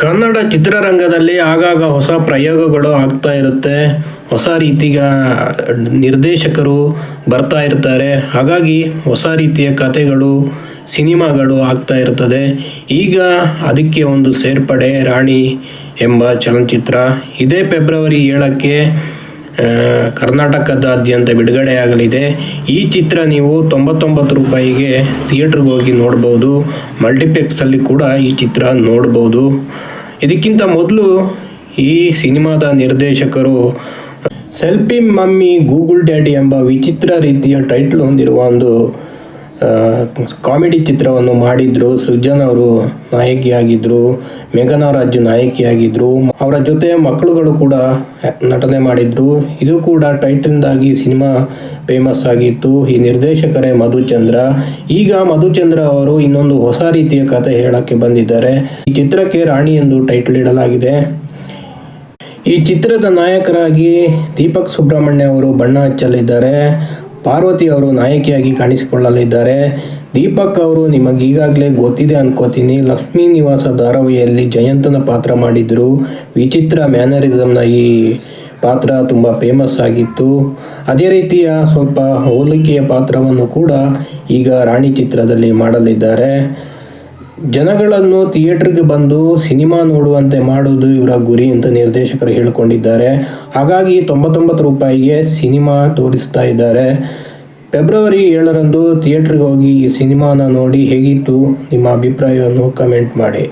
ಕನ್ನಡ ಚಿತ್ರರಂಗದಲ್ಲಿ ಆಗಾಗ ಹೊಸ ಪ್ರಯೋಗಗಳು ಆಗ್ತಾ ಇರುತ್ತೆ. ಹೊಸ ರೀತಿಯ ನಿರ್ದೇಶಕರು ಬರ್ತಾ ಇರ್ತಾರೆ. ಹಾಗಾಗಿ ಹೊಸ ರೀತಿಯ ಕಥೆಗಳು, ಸಿನಿಮಾಗಳು ಆಗ್ತಾ ಇರ್ತದೆ. ಈಗ ಅದಕ್ಕೆ ಒಂದು ಸೇರ್ಪಡೆ ರಾಣಿ ಎಂಬ ಚಲನಚಿತ್ರ. ಇದೇ ಫೆಬ್ರವರಿ ಏಳಕ್ಕೆ ಕರ್ನಾಟಕದಾದ್ಯಂತ ಬಿಡುಗಡೆಯಾಗಲಿದೆ. ಈ ಚಿತ್ರ ನೀವು ತೊಂಬತ್ತೊಂಬತ್ತು ರೂಪಾಯಿಗೆ ಥಿಯೇಟ್ರಿಗೆ ಹೋಗಿ ನೋಡ್ಬೋದು. ಮಲ್ಟಿಪ್ಲೆಕ್ಸಲ್ಲಿ ಕೂಡ ಈ ಚಿತ್ರ ನೋಡ್ಬೋದು. ಇದಕ್ಕಿಂತ ಮೊದಲು ಈ ಸಿನಿಮಾದ ನಿರ್ದೇಶಕರು ಸೆಲ್ಫಿ ಮಮ್ಮಿ ಗೂಗುಲ್ ಡ್ಯಾಡಿ ಎಂಬ ವಿಚಿತ್ರ ರೀತಿಯ ಟೈಟ್ಲ್ ಹೊಂದಿರುವ ಒಂದು ಕಾಮಿಡಿ ಚಿತ್ರವನ್ನು ಮಾಡಿದ್ರು. ಸೃಜನ್ ಅವರು ನಾಯಕಿಯಾಗಿದ್ರು. ಮೇಘನಾರಾಜ್ ನಾಯಕಿಯಾಗಿದ್ರು. ಅವರ ಜೊತೆ ಮಕ್ಕಳುಗಳು ಕೂಡ ನಟನೆ ಮಾಡಿದ್ರು. ಇದು ಕೂಡ ಟೈಟಲ್ದಾಗಿ ಸಿನಿಮಾ ಫೇಮಸ್ ಆಗಿತ್ತು. ಈ ನಿರ್ದೇಶಕರೇ ಮಧುಚಂದ್ರ. ಈಗ ಮಧುಚಂದ್ರ ಅವರು ಇನ್ನೊಂದು ಹೊಸ ರೀತಿಯ ಕಥೆ ಹೇಳಕ್ಕೆ ಬಂದಿದ್ದಾರೆ. ಈ ಚಿತ್ರಕ್ಕೆ ರಾಣಿ ಎಂದು ಟೈಟಲ್ ಇಡಲಾಗಿದೆ. ಈ ಚಿತ್ರದ ನಾಯಕರಾಗಿ ದೀಪಕ್ ಸುಬ್ರಹ್ಮಣ್ಯ ಅವರು ಬಣ್ಣ ಹಚ್ಚಲಿದ್ದಾರೆ. ಪಾರ್ವತಿ ಅವರು ನಾಯಕಿಯಾಗಿ ಕಾಣಿಸಿಕೊಳ್ಳಲಿದ್ದಾರೆ. ದೀಪಕ್ ಅವರು ನಿಮಗೀಗಾಗಲೇ ಗೊತ್ತಿದೆ ಅನ್ಕೋತೀನಿ, ಲಕ್ಷ್ಮೀ ನಿವಾಸ ಧಾರಾವಾಹಿಯಲ್ಲಿ ಜಯಂತನ ಪಾತ್ರ ಮಾಡಿದ್ರು. ವಿಚಿತ್ರ ಮ್ಯಾನರಿಸಮ್ನ ಈ ಪಾತ್ರ ತುಂಬ ಫೇಮಸ್ ಆಗಿತ್ತು. ಅದೇ ರೀತಿಯ ಸ್ವಲ್ಪ ಹೋಲಿಕೆಯ ಪಾತ್ರವನ್ನು ಕೂಡ ಈಗ ರಾಣಿ ಚಿತ್ರದಲ್ಲಿ ಮಾಡಲಿದ್ದಾರೆ. ಜನಗಳನ್ನು ಥಿಯೇಟರ್ಗೆ ಬಂದು ಸಿನಿಮಾ ನೋಡುವಂತೆ ಮಾಡುವುದು ಇವರ ಗುರಿ ಅಂತ ನಿರ್ದೇಶಕರು ಹೇಳಿಕೊಂಡಿದ್ದಾರೆ. ಹಾಗಾಗಿ ತೊಂಬತ್ತೊಂಬತ್ತು ರೂಪಾಯಿಗೆ ಸಿನಿಮಾ ತೋರಿಸ್ತಾ ಇದ್ದಾರೆ. ಫೆಬ್ರವರಿ ಏಳರಂದು ಥಿಯೇಟ್ರಿಗೆ ಹೋಗಿ ಈ ಸಿನಿಮಾನ ನೋಡಿ ಹೇಗಿತ್ತು ನಿಮ್ಮ ಅಭಿಪ್ರಾಯವನ್ನು ಕಮೆಂಟ್ ಮಾಡಿ.